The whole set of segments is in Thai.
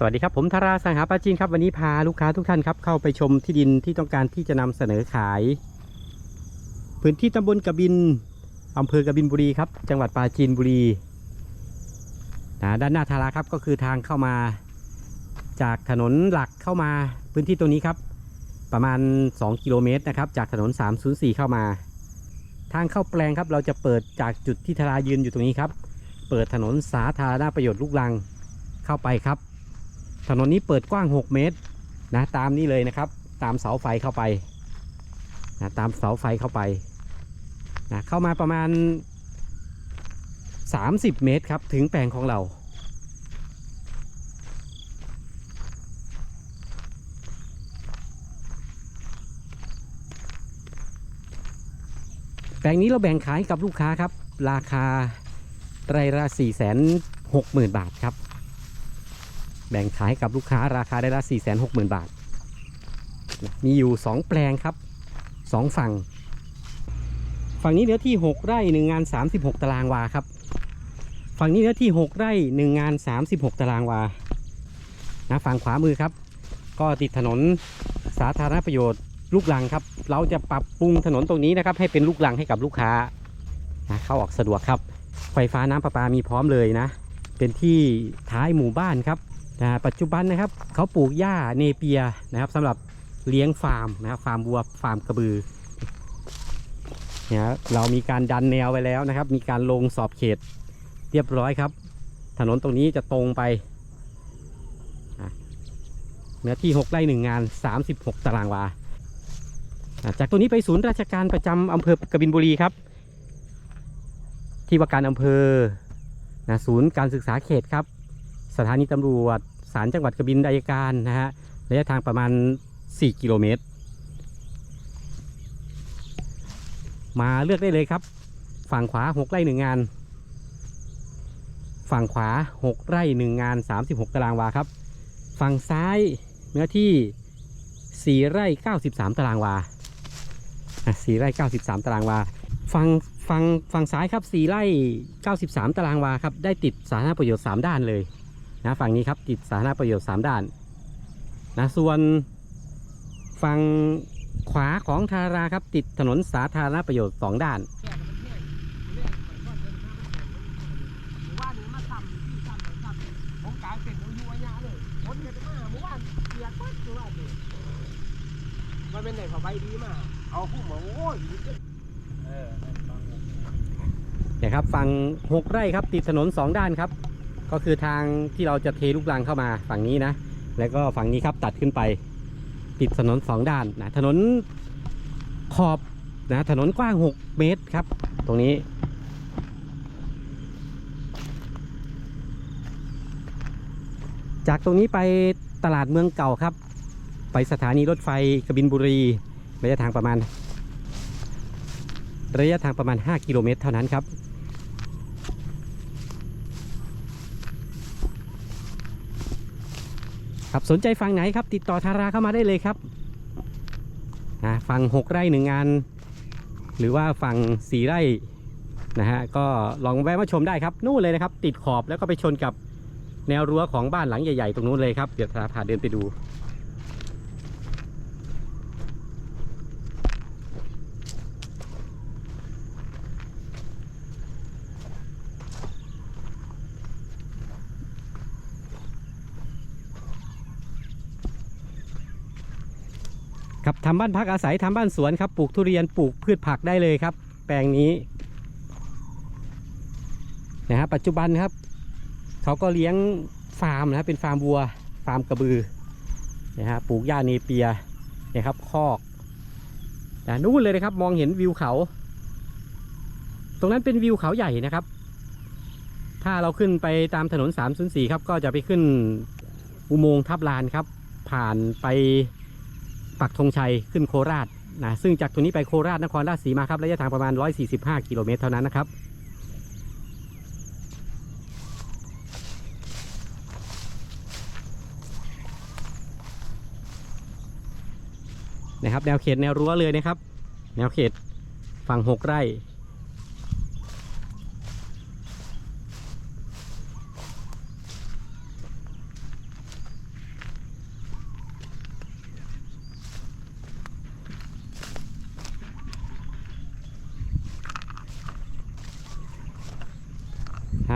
สวัสดีครับผมธาราสังหาปาจีนครับวันนี้พาลูกค้าทุกท่านครับเข้าไปชมที่ดินที่ต้องการที่จะนำเสนอขาย พื้นที่ตำบลกบินอำเภอกบินบุรีครับจังหวัดปราจีนบุรีนะด้านหน้าธาราครับก็คือทางเข้ามา จากถนนหลักเข้ามาพื้นที่ตรงนี้ครับ ประมาณ 2 กิโลเมตรนะครับจากถนน 304 เข้ามา ทางเข้าแปลงครับเราจะเปิดจากจุดที่ธารายืนอยู่ตรงนี้ครับ เปิดถนนสาธารณประโยชน์ลูกลังเข้าไปครับ ถนนนี้เปิดกว้าง 6 เมตรนะตามนี้เลยนะครับ ตามเสาไฟเข้าไปนะตามเสาไฟเข้าไปนะเข้ามาประมาณ 30 เมตรครับถึงแปลงของเราแปลงนี้เราแบ่งขายกับลูกค้าครับ ราคาไร่ละ4 6 0 0 0 0 บาทครับ แบ่งขายกับลูกค้าราคาได้ละ 4 6 0 0 0 0 บาท มีอยู่ 2 แปลงครับ 2 ฝั่ง ฝั่งนี้เนื้อที่ 6 ไร่ 1 งาน 36 ตารางวาครับ ฝั่งนี้เนื้อที่ 6 ไร่ 1 งาน 36 ตารางวานะฝั่งขวามือครับ ก็ติดถนนสาธารณประโยชน์ลูกลังครับ เราจะปรับปรุงถนนตรงนี้นะครับ ให้เป็นลูกลังให้กับลูกค้านะเข้าออกสะดวกครับ ไฟฟ้าน้ำประปามีพร้อมเลยนะ เป็นที่ท้ายหมู่บ้านครับ นะปัจจุบันนะครับเขาปลูกหญ้าเนเปียนะครับสำหรับเลี้ยงฟาร์มนะครับฟาร์มวัวฟาร์มกระบือเนี่ยเรามีการดันแนวไว้แล้วนะครับ มีการลงสอบเขตเรียบร้อยครับ ถนนตรงนี้จะตรงไปเนื้อที่ 6ไร่หนึ่งงาน 36 ตารางวา จากตรงนี้ไปศูนย์ราชการประจำอำเภอกบินบุรีครับ ที่ว่าการอำเภอนะศูนย์การศึกษาเขตครับ สถานีตำรวจศาลจังหวัดกระบินอายการนะฮะระยะทางประมาณ 4 กิโลเมตร มาเลือกได้เลยครับ ฝั่งขวา 6 ไร่หนึ่งงาน ฝั่งขวา 6 ไร่หนึ่งงาน 36 ตารางวาครับ ฝั่งซ้ายเนื้อที่ 4 ไร่ 93 ตารางวาอะ4ไร่ 93 ตารางวาฝั่งฝั่งฝั่งซ้ายครับ 4 ไร่ 93 ตารางวาครับ ได้ติดสาธารณประโยชน์ 3 ด้านเลย นะฝั่งนี้ครับติดสาธารณประโยชน์ 3 ด้านนะส่วนฝั่งขวาของทาราครับติดถนนสาธารณประโยชน์ 2 ด้านมันเลยคนเห็นมานเปียกปั๊บเมื่อวานเลยมันเป็นไหนผ้าใบดีมาเอาผู้หมอโอ้ยดีจังเออนั่นฟังเนี่ยครับฝั่ง6ไร่ครับติดถนน2ด้านครับ ก็คือทางที่เราจะเทลูกรังเข้ามาฝั่งนี้นะ แล้วก็ฝั่งนี้ครับตัดขึ้นไปติดถนน2ด้านนะถนนขอบนะถนนกว้าง 6 เมตรครับ ตรงนี้ จากตรงนี้ไปตลาดเมืองเก่าครับ ไปสถานีรถไฟกบินบุรีระยะทางประมาณ ระยะทางประมาณ 5 กิโลเมตรเท่านั้นครับ ครับสนใจฝั่งไหนครับ ติดต่อทาราเข้ามาได้เลยครับนะฝั่ง6ไร่หนึ่งงาน หรือว่าฝั่ง4ไร่นะฮะก็ลองแวะมาชมได้ครับนู่นเลยนะครับ ติดขอบแล้วก็ไปชนกับแนวรั้วของบ้านหลังใหญ่ๆ ตรงนู้นเลยครับ เดี๋ยวทาราพาเดินไปดู ครับทำบ้านพักอาศัยทำบ้านสวนครับปลูกทุเรียนปลูกพืชผักได้เลยครับ แปลงนี้นะฮะปัจจุบันครับเขาก็เลี้ยงฟาร์มนะครับเป็นฟาร์มวัว ฟาร์มกระบือนะฮะปลูกหญ้าเนเปียนะครับคอกนะนู่นเลยนะครับมองเห็นวิวเขา ตรงนั้นเป็นวิวเขาใหญ่นะครับ ถ้าเราขึ้นไปตามถนน 304 ครับ ก็จะไปขึ้นอุโมงค์ทับลานครับ ผ่านไป ปักธงชัยขึ้นโคราชนะซึ่งจากตรงนี้ไปโคราชนครราชสีมาครับระยะทางประมาณ 145 กิโลเมตรเท่านั้นนะครับนะครับแนวเขตแนวรั้วเลยนะครับ แนวเขตฝั่ง 6 ไร่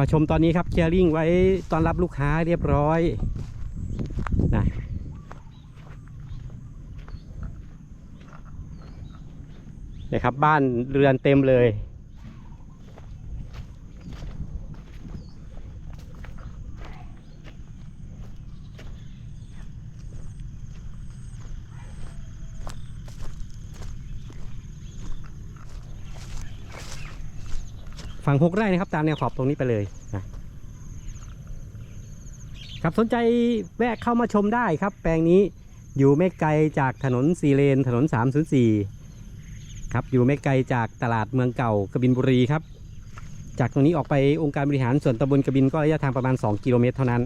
มาชมตอนนี้ครับเคลียร์ลิงไว้ตอนรับลูกค้าเรียบร้อยนะนะครับบ้านเรือนเต็มเลย ฝั่งหกไร่นะครับ ตามแนวขอบตรงนี้ไปเลยนะครับสนใจแวะเข้ามาชมได้ครับ แปลงนี้อยู่ไม่ไกลจากถนนสีเลน ถนน 304 ครับ อยู่ไม่ไกลจากตลาดเมืองเก่ากบินบุรีครับ จากตรงนี้ออกไปองค์การบริหารส่วนตำบลกบินก็ระยะทางประมาณ 2 กิโลเมตรเท่านั้น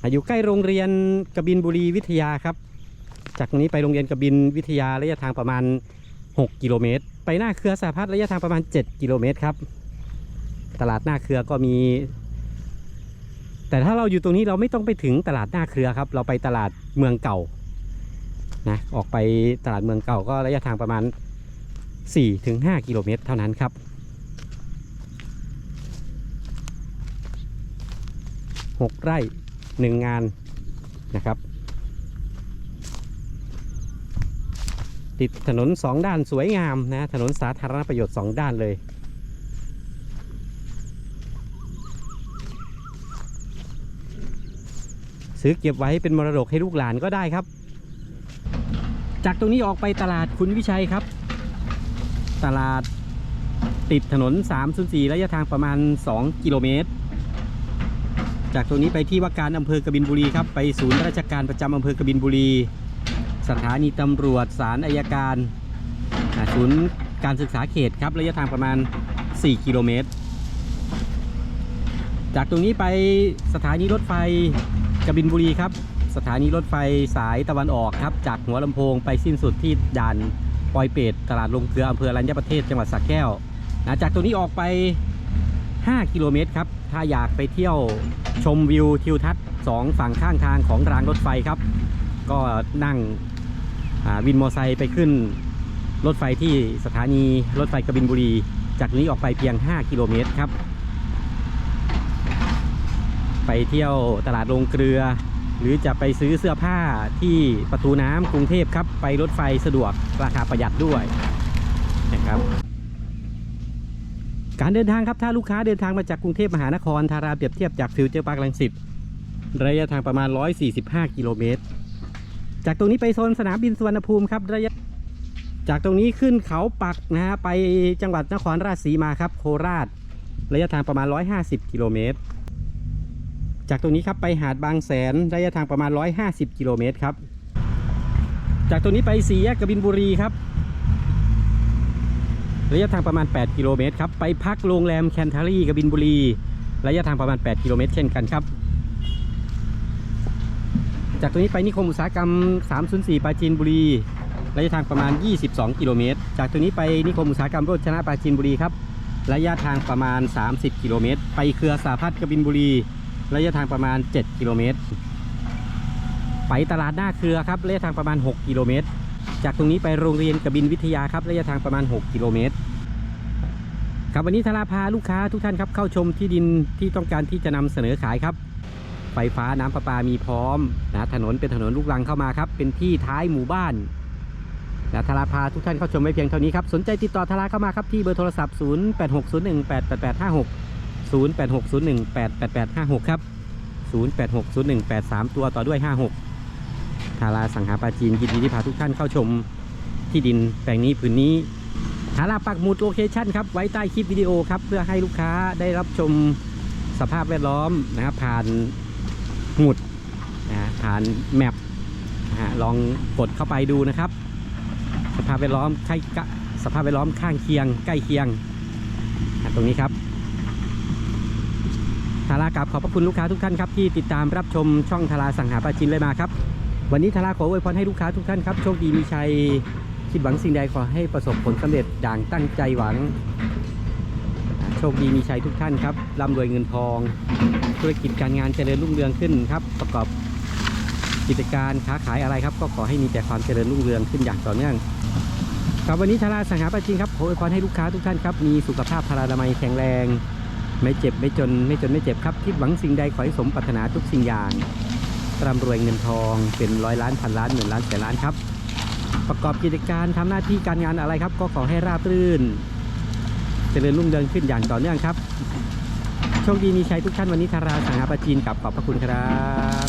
อะอยู่ใกล้โรงเรียนกบินบุรีวิทยาครับ จากตรงนี้ไปโรงเรียนกบินวิทยาระยะทางประมาณ 6 กิโลเมตร ไปหน้าเครือสาพัฒน์ระยะทางประมาณ 7 กิโลเมตรครับ ตลาดหน้าเครือก็มี แต่ถ้าเราอยู่ตรงนี้เราไม่ต้องไปถึงตลาดหน้าเครือครับ เราไปตลาดเมืองเก่านะออกไปตลาดเมืองเก่าก็ระยะทางประมาณ 4-5 กิโลเมตร เท่านั้นครับ6ไร่1งานนะครับ ติดถนนสองด้านสวยงามนะ ถนนสาธารณประโยชน์สองด้านเลย ซื้อเก็บไว้เป็นมรดกให้ลูกหลานก็ได้ครับ จากตรงนี้ออกไปตลาดคุณวิชัยครับ ตลาดติดถนน 304 ระยะทางประมาณ 2 กิโลเมตร จากตรงนี้ไปที่ว่าการอำเภอกบินบุรีครับ ไปศูนย์ราชการประจำอำเภอกบินบุรี สถานีตำรวจศาลอายการศูนย์การศึกษาเขตครับระยะทางประมาณ 4 กิโลเมตร จากตรงนี้ไปสถานีรถไฟกบินบุรีครับ สถานีรถไฟสายตะวันออกครับ จากหัวลำโพงไปสิ้นสุดที่ด่านปอยเปตตลาดลงเกลืออำเภอรัญญประเทศจังหวัดสระแก้วนะจากตรงนี้ออกไป 5 กิโลเมตรครับ ถ้าอยากไปเที่ยวชมวิวทิวทัศน์สองฝั่งข้างทางของรางรถไฟครับ ก็นั่ง วินมอไซค์ไปขึ้นรถไฟที่สถานีรถไฟกบินบุรี จากนี้ออกไปเพียง 5 กิโลเมตรครับ ไปเที่ยวตลาดโรงเกลือ หรือจะไปซื้อเสื้อผ้าที่ประตูน้ำกรุงเทพครับ ไปรถไฟสะดวกราคาประหยัดด้วยนะครับการเดินทางครับถ้าลูกค้าเดินทางมาจากกรุงเทพมหานครทาราเปรียบเทียบจากฟิวเจอร์พาร์คลังสิตระยะทางประมาณ 145 กิโลเมตร จากตรงนี้ไปโซนสนามบินสุวรรณภูมิครับระยะจากตรงนี้ขึ้นเขาปักนะฮะไปจังหวัดนครราชสีมาครับ โคราช ระยะทางประมาณ 150 กิโลเมตร จากตรงนี้ครับไปหาดบางแสนระยะทางประมาณ 150 กิโลเมตรครับ จากตรงนี้ไปสี่แยกกบินบุรีครับ ระยะทางประมาณ 8 กิโลเมตรครับ ไปพักโรงแรมแคนทารีกบินบุรี ระยะทางประมาณ 8 กิโลเมตร เช่นกันครับ จากตรงนี้ไปนิคมอุตสาหกรรม 304 ปราจีนบุรี ระยะทางประมาณ 22 กิโลเมตร จากตรงนี้ไปนิคมอุตสาหกรรมโรจนะปราจีนบุรีครับ ระยะทางประมาณ 30 กิโลเมตร ไปเครือสาพัฒน์กบินบุรี ระยะทางประมาณ 7 กิโลเมตร ไปตลาดหน้าเครือครับ ระยะทางประมาณ 6 กิโลเมตร จากตรงนี้ไปโรงเรียนกบินวิทยาครับ ระยะทางประมาณ 6 กิโลเมตร ครับวันนี้ธาราพาลูกค้าทุกท่านครับเข้าชมที่ดินที่ต้องการที่จะนำเสนอขายครับ ไฟฟ้าน้ำประปามีพร้อมนะถนนเป็นถนนลูกรังเข้ามาครับ เป็นที่ท้ายหมู่บ้านนะธาราพาทุกท่านเข้าชมไว้เพียงเท่านี้ครับ สนใจติดต่อธาราเข้ามาครับที่เบอร์โทรศัพท์ 0860188856 0860188856 ครับ 086018ตัวต่อด้วย 56ทาราสังหาปาจีนยินดีที่พาทุกท่านเข้าชมที่ดินแปลงนี้ผืนนี้ทาราปักหมุดโลเคชั่นครับไว้ใต้คลิปวิดีโอครับเพื่อให้ลูกค้าได้รับชมสภาพแวดล้อมนะครับผ่าน หมุดนะผ่านแมปนะฮะลองกดเข้าไปดูนะครับ สภาพแวดล้อมใกล้กะสภาพแวดล้อมข้างเคียง ใกล้เคียงนะตรงนี้ครับทารากับขอบพระคุณลูกค้าทุกท่านครับที่ติดตามรับชมช่องทาราสังหาปาจินเลยมาครับ วันนี้ทาราขออวยพรให้ลูกค้าทุกท่านครับโชคดีมีชัยคิดหวังสิ่งใดขอให้ประสบผลสำเร็จดังตั้งใจหวัง โชคดีมีชัยทุกท่านครับร่ำรวยเงินทอง ธุรกิจการงานเจริญรุ่งเรืองขึ้นครับ ประกอบกิจการค้าขายอะไรครับ ก็ขอให้มีแต่ความเจริญรุ่งเรืองขึ้นอย่างต่อเนื่องครับวันนี้ทาราสังหาปาจินครับขออวยพรให้ลูกค้าทุกท่านครับมีสุขภาพพลานามัยแข็งแรง ไม่เจ็บไม่จนไม่จนไม่เจ็บครับคิดหวังสิ่งใดขอให้สมปรารถนาทุกสิ่งอย่างร่ำรวยเงินทองเป็นร้อยล้านพันล้านหมื่นล้านแสนล้านครับ ประกอบกิจการทำหน้าที่การงานอะไรครับ ก็ขอให้ราบรื่น เจริญรุ่งเรืองขึ้นอย่างต่อเนื่องครับ โชคดีมีชัยทุกท่านวันนี้คาราสังหาปาจีนกับขอบพระคุณครับ